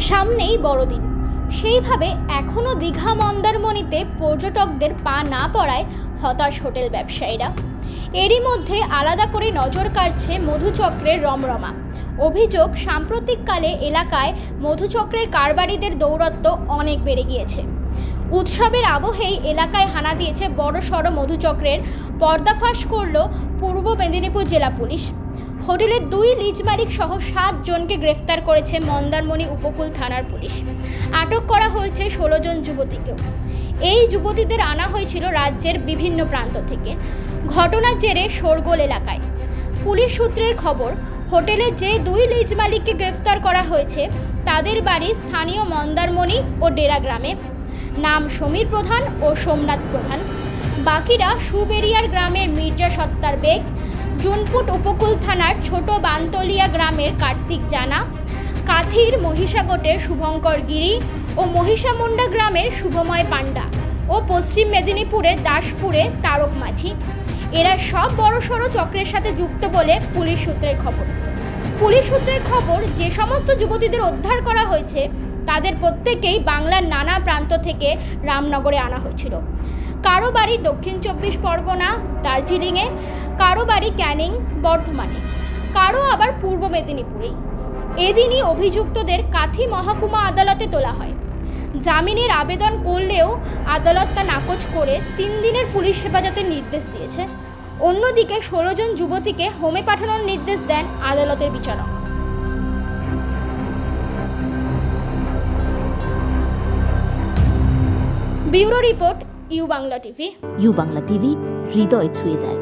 সামনেই বড়দিন। সেইভাবে এখনও দীঘা মন্দারমণিতে পর্যটকদের পা না পড়ায় হতাশ হোটেল ব্যবসায়ীরা। এরই মধ্যে আলাদা করে নজর কাটছে মধুচক্রের রমরমা। অভিযোগ, সাম্প্রতিককালে এলাকায় মধুচক্রের কারবারিদের দৌরত্ব অনেক বেড়ে গিয়েছে। উৎসবের আবহেই এলাকায় হানা দিয়েছে বড় সড় মধুচক্রের পর্দাফাশ করল পূর্ব মেদিনীপুর জেলা পুলিশ। হোটেলের দুই লিজ মালিক সহ সাত জনকে গ্রেফতার করেছে মন্দারমণি উপকূল থানার পুলিশ। আটক করা হয়েছে ষোলো জন যুবতীকেও। এই যুবতীদের আনা হয়েছিল রাজ্যের বিভিন্ন প্রান্ত থেকে। ঘটনার জেরে শোরগোল এলাকায়। পুলিশ সূত্রের খবর, হোটেলে যে দুই লিজ মালিককে গ্রেফতার করা হয়েছে, তাদের বাড়ি স্থানীয় মন্দারমণি ও ডেরা গ্রামে। নাম সমীর প্রধান ও সোমনাথ প্রধান। বাকিরা সুবেরিয়ার গ্রামের মির্জা সত্তার বেগ জুনপুট উপকূল থানার ছোট বানতলিয়া গ্রামের কার্তিক জানা, কাথির মহিষাগোটের শুভঙ্কর গিরি ও মহিষামুন্ডা গ্রামের শুভময় পাণ্ডা ও পশ্চিম মেদিনীপুরের দাসপুরে তারক মাঝি। এরা সব বড়সড় চক্রের সাথে যুক্ত বলে পুলিশ সূত্রের খবর। পুলিশ সূত্রের খবর, যে সমস্ত যুবতীদের উদ্ধার করা হয়েছে, তাদের প্রত্যেকেই বাংলার নানা প্রান্ত থেকে রামনগরে আনা হয়েছিল। কারও বাড়ি দক্ষিণ চব্বিশ পরগনা, দার্জিলিংয়ে কারও বাড়ি ক্যানিং, বর্ধমানে, কারও আবার পূর্ব মেদিনীপুরেই। এদিনই অভিযুক্তদের কাথি মহকুমা আদালতে তোলা হয়। জামিনের আবেদন করলেও আদালত তা নাকচ করে তিন দিনের পুলিশ হেফাজতের নির্দেশ দিয়েছে। অন্যদিকে ষোলো জন যুবতীকে হোমে পাঠানোর নির্দেশ দেন আদালতের বিচারক। Bureau report, U Bangla TV. U Bangla TV, হৃদয় ছুঁয়ে যায়।